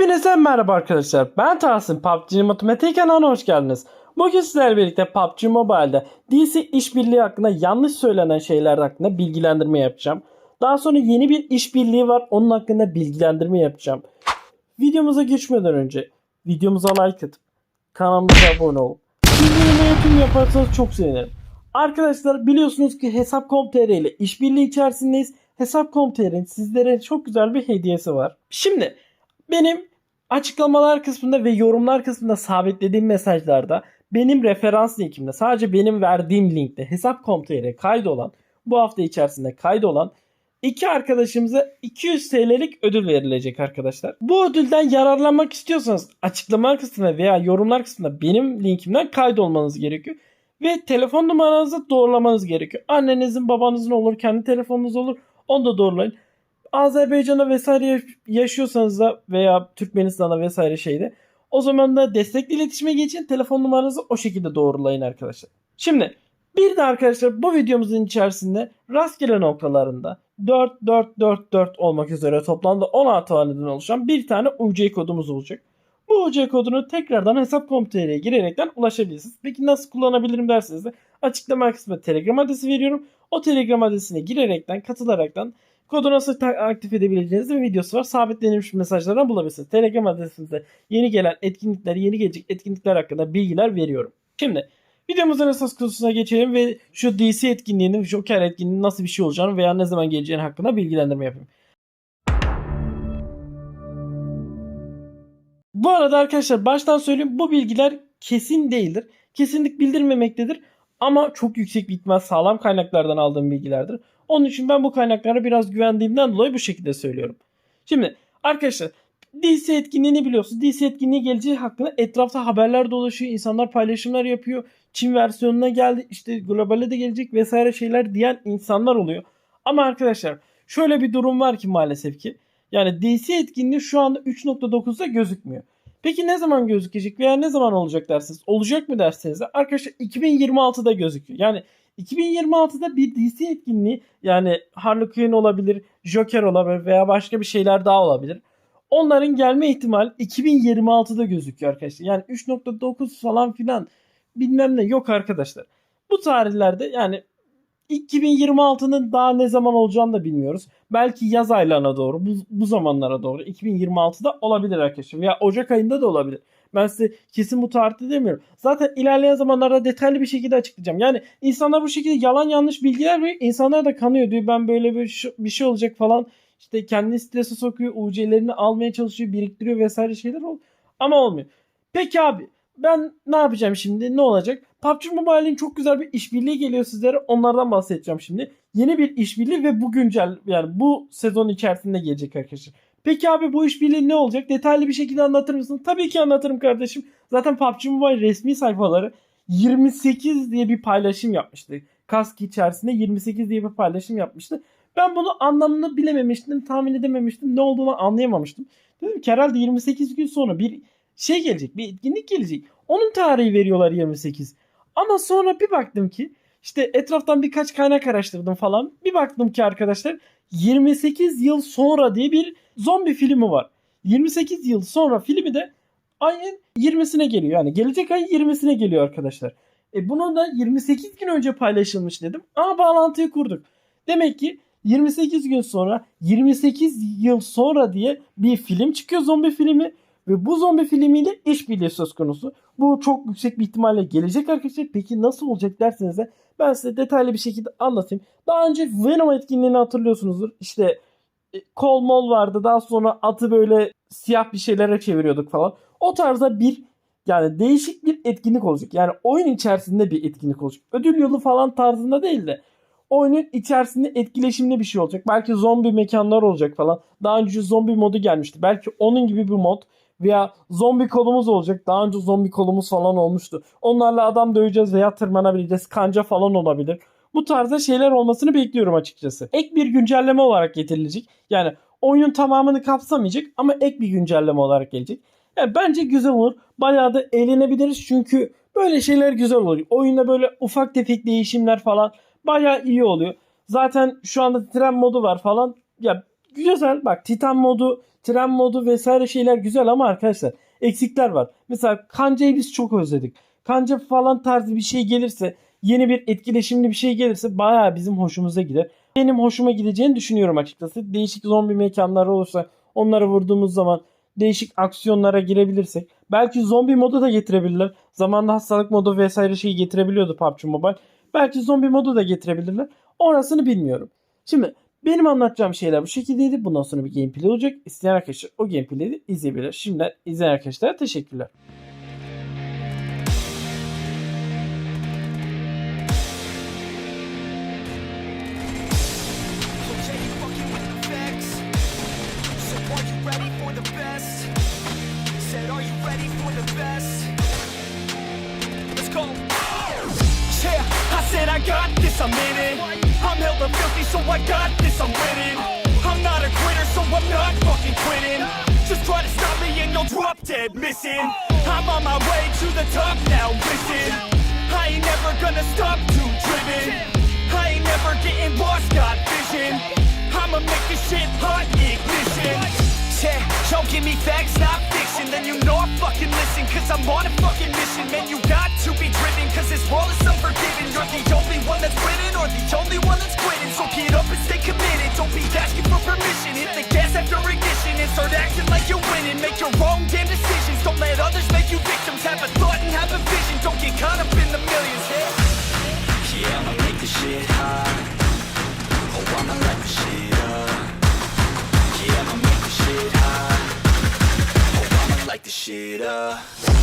Hepinize merhaba arkadaşlar. Ben Tahsin. PUBG Matematik kanalına hoş geldiniz. Bugün sizlerle birlikte PUBG Mobile'da DC işbirliği hakkında yanlış söylenen şeyler hakkında bilgilendirme yapacağım. Daha sonra yeni bir işbirliği var. Onun hakkında bilgilendirme yapacağım. Videomuza geçmeden önce videomuza like atıp kanalımıza abone olup bildirim yönetim yaparsanız çok sevinirim. Arkadaşlar biliyorsunuz ki Hesap.com.tr ile işbirliği içerisindeyiz. Hesap.com.tr'in sizlere çok güzel bir hediyesi var. Şimdi benim açıklamalar kısmında ve yorumlar kısmında sabitlediğim mesajlarda benim referans linkimde sadece benim verdiğim linkte hesap.com.tr kaydolan bu hafta içerisinde kaydolan iki arkadaşımıza 200 TL'lik ödül verilecek arkadaşlar. Bu ödülden yararlanmak istiyorsanız açıklama kısmında veya yorumlar kısmında benim linkimden kaydolmanız gerekiyor. Ve telefon numaranızı doğrulamanız gerekiyor. Annenizin babanızın olur kendi telefonunuz olur onu da doğrulayın. Azerbaycan'da vesaire yaşıyorsanız da veya Türkmenistan'da vesaire şeyde o zaman da destekli iletişime geçin. Telefon numaranızı o şekilde doğrulayın arkadaşlar. Şimdi bir de arkadaşlar bu videomuzun içerisinde rastgele noktalarında 4 4 4 4 olmak üzere toplamda 16 haneden oluşan bir tane UC kodumuz olacak. Bu UC kodunu tekrardan hesap.com.tr'ye girerekten ulaşabilirsiniz. Peki nasıl kullanabilirim derseniz de açıklama kısmına Telegram adresi veriyorum. O Telegram adresine girerekten katılaraktan Kodu nasıl aktif edebileceğiniz bir videosu var. Sabitlenmiş mesajlardan bulabilirsiniz. Telegram adresimizde yeni gelen etkinlikler, yeni gelecek etkinlikler hakkında bilgiler veriyorum. Şimdi videomuzun esas konusuna geçelim ve şu DC etkinliğinin, Joker etkinliğinin nasıl bir şey olacağını veya ne zaman geleceğini hakkında bilgilendirme yapayım. Bu arada arkadaşlar baştan söyleyeyim bu bilgiler kesin değildir. Kesinlik bildirmemektedir. Ama çok yüksek bir ihtimal sağlam kaynaklardan aldığım bilgilerdir. Onun için ben bu kaynaklara biraz güvendiğimden dolayı bu şekilde söylüyorum. Şimdi arkadaşlar DC etkinliğini biliyorsunuz. DC etkinliği geleceği hakkında etrafta haberler dolaşıyor. insanlar paylaşımlar yapıyor. Çin versiyonuna geldi. işte globale de gelecek vesaire şeyler diyen insanlar oluyor. Ama arkadaşlar şöyle bir durum var ki maalesef ki. Yani DC etkinliği şu anda 3.9'da gözükmüyor. Peki ne zaman gözükecek veya ne zaman olacak dersiniz? Olacak mı derseniz de arkadaşlar 2026'da gözüküyor. Yani 2026'da bir DC etkinliği yani Harley Quinn olabilir, Joker olabilir veya başka bir şeyler daha olabilir. Onların gelme ihtimal 2026'da gözüküyor arkadaşlar. Yani 3.9 falan filan bilmem ne yok arkadaşlar. Bu tarihlerde yani 2026'nın daha ne zaman olacağını da bilmiyoruz. Belki yaz aylarına doğru bu, bu zamanlara doğru 2026'da olabilir arkadaşlar. Veya Ocak ayında da olabilir. Ben size kesin bu tarihte demiyorum. Zaten ilerleyen zamanlarda detaylı bir şekilde açıklayacağım. Yani insanlar bu şekilde yalan yanlış bilgiler veriyor. İnsanlar da kanıyor diyor ben böyle bir, bir şey olacak falan. İşte kendini strese sokuyor. UC'lerini almaya çalışıyor. Biriktiriyor vesaire şeyler oluyor. Ama olmuyor. Peki abi ben ne yapacağım şimdi? Ne olacak? PUBG Mobile'in çok güzel bir işbirliği geliyor sizlere. Onlardan bahsedeceğim şimdi. Yeni bir işbirliği ve bu güncel yani bu sezon içerisinde gelecek arkadaşlar. Peki abi bu işbirliği ne olacak? Detaylı bir şekilde anlatır mısın? Tabii ki anlatırım kardeşim. Zaten PUBG Mobile resmi sayfaları 28 diye bir paylaşım yapmıştı. Kask içerisinde 28 diye bir paylaşım yapmıştı. Ben bunu anlamını bilememiştim, tahmin edememiştim. Ne olduğunu anlayamamıştım. Dedim ki herhalde 28 gün sonra bir şey gelecek, bir etkinlik gelecek. Onun tarihi veriyorlar 28. Ama sonra bir baktım ki işte etraftan birkaç kaynak araştırdım falan. Bir baktım ki arkadaşlar 28 yıl sonra diye bir zombi filmi var. 28 yıl sonra filmi de ayın 20'sine geliyor. Yani gelecek ayın 20'sine geliyor arkadaşlar. E bunu da 28 gün önce paylaşılmış dedim. Aa bağlantıyı kurduk. Demek ki 28 gün sonra 28 yıl sonra diye bir film çıkıyor zombi filmi. Ve bu zombi filmiyle işbirliği söz konusu. Bu çok yüksek bir ihtimalle gelecek arkadaşlar. Peki nasıl olacak derseniz de ben size detaylı bir şekilde anlatayım. Daha önce Venom etkinliğini hatırlıyorsunuzdur. İşte e, kol mol vardı. Daha sonra atı böyle siyah bir şeylere çeviriyorduk falan. O tarzda bir yani değişik bir etkinlik olacak. Yani oyun içerisinde bir etkinlik olacak. Ödül yolu falan tarzında değil de oyunun içerisinde etkileşimli bir şey olacak. Belki zombi mekanlar olacak falan. Daha önce zombi modu gelmişti. Belki onun gibi bir mod veya zombi kolumuz olacak. Daha önce zombi kolumuz falan olmuştu. Onlarla adam döveceğiz veya tırmanabileceğiz. Kanca falan olabilir. Bu tarzda şeyler olmasını bekliyorum açıkçası. Ek bir güncelleme olarak getirilecek. Yani oyunun tamamını kapsamayacak ama ek bir güncelleme olarak gelecek. Yani bence güzel olur. Bayağı da eğlenebiliriz çünkü böyle şeyler güzel oluyor. Oyunda böyle ufak tefek değişimler falan bayağı iyi oluyor. Zaten şu anda tren modu var falan. Ya güzel bak Titan modu, tren modu vesaire şeyler güzel ama arkadaşlar eksikler var. Mesela kancayı biz çok özledik. Kanca falan tarzı bir şey gelirse yeni bir etkileşimli bir şey gelirse bayağı bizim hoşumuza gider. Benim hoşuma gideceğini düşünüyorum açıkçası. Değişik zombi mekanları olursa onları vurduğumuz zaman değişik aksiyonlara girebilirsek. Belki zombi modu da getirebilirler. Zamanında hastalık modu vesaire şeyi getirebiliyordu PUBG Mobile. Belki zombi modu da getirebilirler. Orasını bilmiyorum. Şimdi benim anlatacağım şeyler bu şekildeydi. Bundan sonra bir gameplay olacak. İsteyen arkadaşlar o gameplay'i izleyebilir. Şimdiden izleyen arkadaşlara teşekkürler. I got this, I'm in it. I'm hella filthy, so I got this, I'm winning. I'm not a quitter, so I'm not fucking quitting. Just try to stop me and you'll drop dead missing. I'm on my way to the top now, listen. I ain't never gonna stop too driven. I ain't never getting lost, got vision. I'ma make this shit hot ignition. Yeah, y'all give me facts, not fiction. Then you know I fucking listen, cause I'm on a fucking mission. Man, you got to be driven, cause this world is unforgiving. You're the only one that's winning, or the only one that's quitting. So get up and stay committed. Don't be asking for permission. Hit the gas after ignition and start acting like you're winning. Make your own damn decisions. Don't let others make you victims. Have a thought and have a vision. Don't get caught up in the millions. Yeah. Yeah, I'ma make this shit hot. Oh, I'ma light the shit shit up.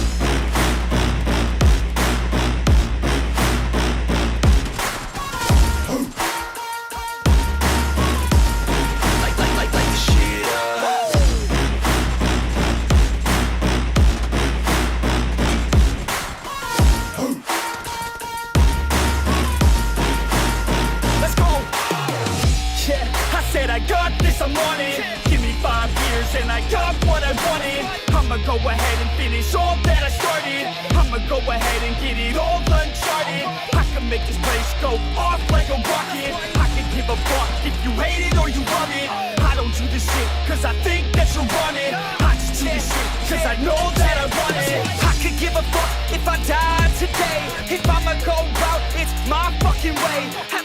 I'ma go ahead and finish all that I started. I'ma go ahead and get it all uncharted. I can make this place go off like a rocket. I can give a fuck if you hate it or you love it. I don't do this shit cause I think that you want it. I just do this shit cause I know that I want it. I could give a fuck if I died today. If I'ma go out, it's my fucking way.